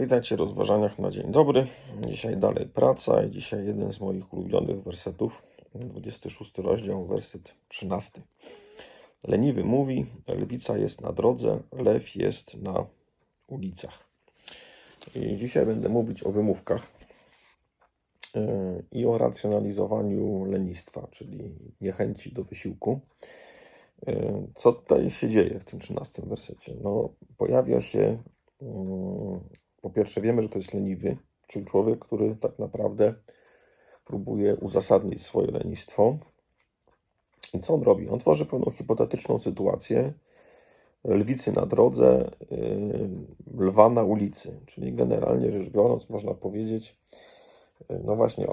Witajcie w rozważaniach na dzień dobry. Dzisiaj dalej praca i dzisiaj jeden z moich ulubionych wersetów, 26 rozdział, werset 13. Leniwy mówi, lwica jest na drodze, lew jest na ulicach. I dzisiaj będę mówić o wymówkach yy, i o racjonalizowaniu lenistwa, czyli niechęci do wysiłku. Yy, Co tutaj się dzieje w tym 13 wersecie? No, pojawia się mm, po pierwsze, wiemy, że to jest leniwy, czyli człowiek, który tak naprawdę próbuje uzasadnić swoje lenistwo. I co on robi? On tworzy pewną hipotetyczną sytuację lwicy na drodze, yy, lwa na ulicy. Czyli generalnie rzecz biorąc, można powiedzieć, yy, no właśnie,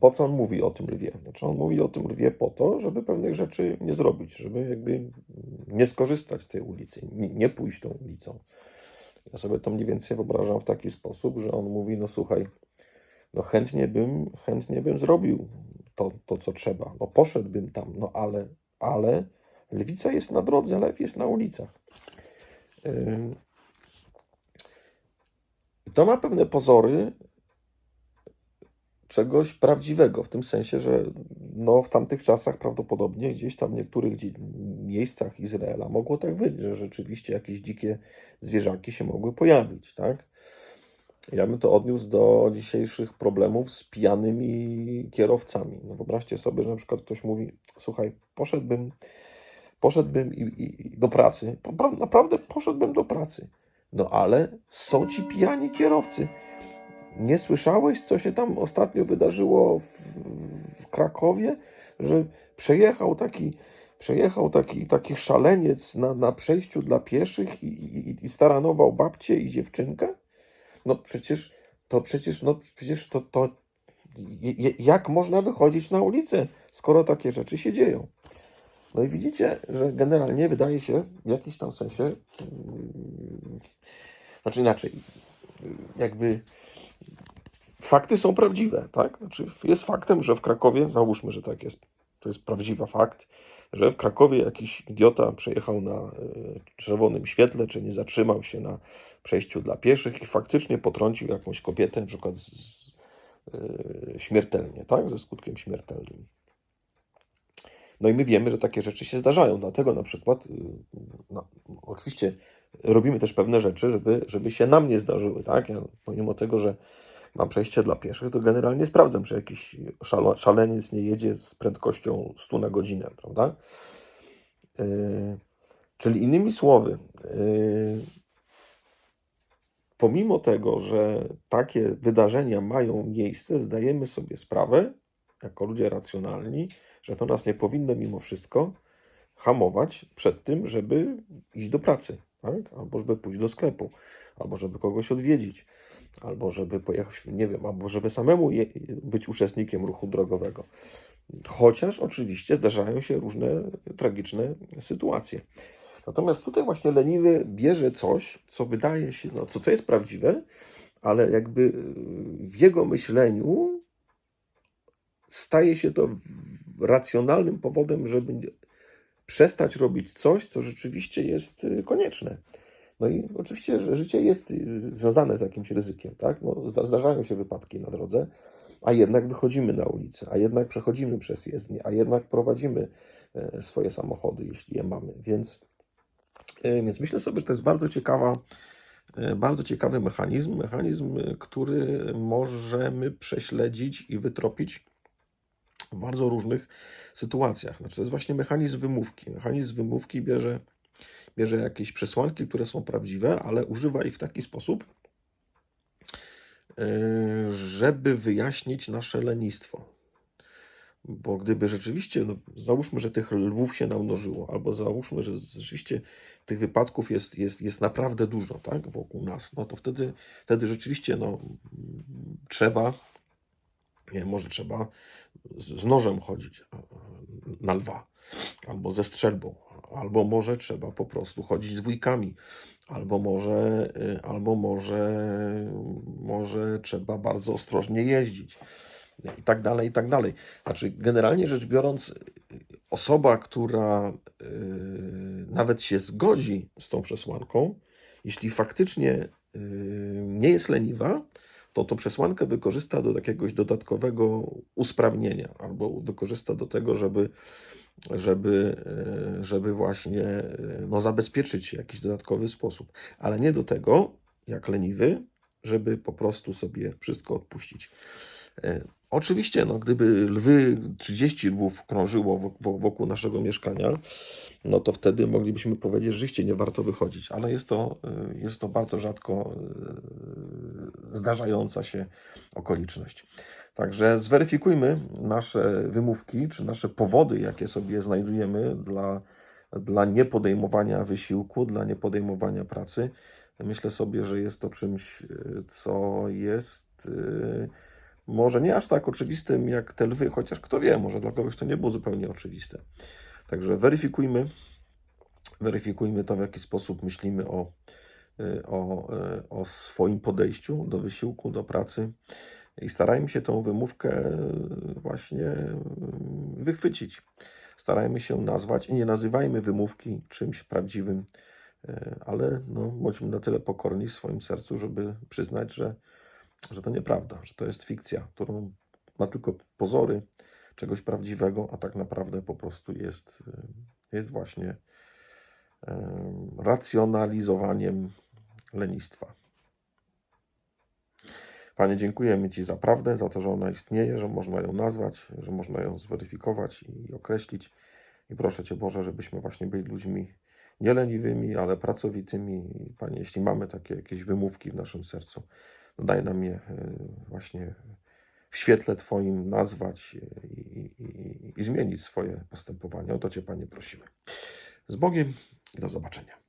po co on mówi o tym lwie? Znaczy, on mówi o tym lwie po to, żeby pewnych rzeczy nie zrobić, żeby jakby nie skorzystać z tej ulicy, nie pójść tą ulicą. Ja sobie to mniej więcej wyobrażam w taki sposób, że on mówi, no słuchaj, no chętnie bym, chętnie bym zrobił to, to, co trzeba. No poszedłbym tam, no ale, ale lwica jest na drodze, lew jest na ulicach. To ma pewne pozory czegoś prawdziwego, w tym sensie, że no, w tamtych czasach prawdopodobnie gdzieś tam w niektórych miejscach Izraela mogło tak być, że rzeczywiście jakieś dzikie zwierzaki się mogły pojawić, tak? Ja bym to odniósł do dzisiejszych problemów z pijanymi kierowcami. No wyobraźcie sobie, że na przykład ktoś mówi, słuchaj, poszedłbym, poszedłbym i, i, i do pracy, naprawdę poszedłbym do pracy, no ale są ci pijani kierowcy. Nie słyszałeś, co się tam ostatnio wydarzyło w, w Krakowie, że przejechał taki, przejechał taki, taki szaleniec na, na przejściu dla pieszych i, i, i staranował babcię i dziewczynkę? No przecież to przecież, no przecież to, to jak można wychodzić na ulicę, skoro takie rzeczy się dzieją? No i widzicie, że generalnie wydaje się w jakimś tam sensie, mm, znaczy inaczej, jakby fakty są prawdziwe, tak? Znaczy jest faktem, że w Krakowie, załóżmy, że tak jest, to jest prawdziwy fakt, że w Krakowie jakiś idiota przejechał na e, czerwonym świetle, czy nie zatrzymał się na przejściu dla pieszych i faktycznie potrącił jakąś kobietę, na przykład z, z, e, śmiertelnie, tak? Ze skutkiem śmiertelnym. No i my wiemy, że takie rzeczy się zdarzają, dlatego na przykład, y, no, oczywiście robimy też pewne rzeczy, żeby, żeby się nam nie zdarzyły, tak? Ja, pomimo tego, że mam przejście dla pieszych, to generalnie sprawdzam, czy jakiś szaleniec nie jedzie z prędkością 100 na godzinę, prawda? Yy, czyli innymi słowy, yy, pomimo tego, że takie wydarzenia mają miejsce, zdajemy sobie sprawę, jako ludzie racjonalni, że to nas nie powinno mimo wszystko hamować przed tym, żeby iść do pracy, tak? albo żeby pójść do sklepu, albo żeby kogoś odwiedzić, albo żeby pojechać, nie wiem, albo żeby samemu je, być uczestnikiem ruchu drogowego. Chociaż oczywiście zdarzają się różne tragiczne sytuacje. Natomiast tutaj właśnie leniwy bierze coś, co wydaje się, no, co, co jest prawdziwe, ale jakby w jego myśleniu staje się to racjonalnym powodem, żeby przestać robić coś, co rzeczywiście jest y, konieczne. No i oczywiście, że życie jest y, związane z jakimś ryzykiem, tak? No, zda- zdarzają się wypadki na drodze, a jednak wychodzimy na ulicę, a jednak przechodzimy przez jezdnię, a jednak prowadzimy e, swoje samochody, jeśli je mamy. Więc, e, więc myślę sobie, że to jest bardzo ciekawa, e, bardzo ciekawy mechanizm, mechanizm, który możemy prześledzić i wytropić w bardzo różnych sytuacjach. Znaczy, to jest właśnie mechanizm wymówki. Mechanizm wymówki bierze, bierze jakieś przesłanki, które są prawdziwe, ale używa ich w taki sposób, yy, żeby wyjaśnić nasze lenistwo. Bo gdyby rzeczywiście, no, załóżmy, że tych lwów się namnożyło, albo załóżmy, że rzeczywiście tych wypadków jest, jest, jest naprawdę dużo tak, wokół nas, no to wtedy, wtedy rzeczywiście no, trzeba, nie, może trzeba z, z nożem chodzić e, na lwa, albo ze strzelbą, albo może trzeba po prostu chodzić dwójkami, albo może, y, albo może, może trzeba bardzo ostrożnie jeździć. I tak dalej, i tak dalej. Znaczy, generalnie rzecz biorąc, osoba, która y, nawet się zgodzi z tą przesłanką, jeśli faktycznie y, nie jest leniwa, to tą przesłankę wykorzysta do jakiegoś dodatkowego usprawnienia albo wykorzysta do tego, żeby, żeby, e, żeby właśnie e, no, zabezpieczyć się w jakiś dodatkowy sposób, ale nie do tego, jak leniwy, żeby po prostu sobie wszystko odpuścić. E, Oczywiście, no, gdyby lwy, 30 lwów krążyło wok- wokół naszego mieszkania, no to wtedy moglibyśmy powiedzieć, że rzeczywiście nie warto wychodzić, ale jest to, jest to bardzo rzadko zdarzająca się okoliczność. Także zweryfikujmy nasze wymówki, czy nasze powody, jakie sobie znajdujemy dla, dla niepodejmowania wysiłku, dla niepodejmowania pracy. Myślę sobie, że jest to czymś, co jest y, może nie aż tak oczywistym jak te lwy, chociaż kto wie, może dla kogoś to nie było zupełnie oczywiste. Także weryfikujmy, weryfikujmy to, w jaki sposób myślimy o, y, o, y, o swoim podejściu do wysiłku, do pracy i starajmy się tą wymówkę y, właśnie y, wychwycić. Starajmy się nazwać i nie nazywajmy wymówki czymś prawdziwym, y, ale no, bądźmy na tyle pokorni w swoim sercu, żeby przyznać, że, że to nieprawda, że to jest fikcja, którą ma tylko pozory czegoś prawdziwego, a tak naprawdę po prostu jest, jest właśnie em, racjonalizowaniem lenistwa. Panie, dziękujemy Ci za prawdę, za to, że ona istnieje, że można ją nazwać, że można ją zweryfikować i określić. I proszę Cię, Boże, żebyśmy właśnie byli ludźmi nie leniwymi, ale pracowitymi. Panie, jeśli mamy takie jakieś wymówki w naszym sercu, to daj nam je e, właśnie w świetle Twoim nazwać e, i, i, i zmienić swoje postępowanie. O to Cię, Panie, prosimy. Z Bogiem i do zobaczenia.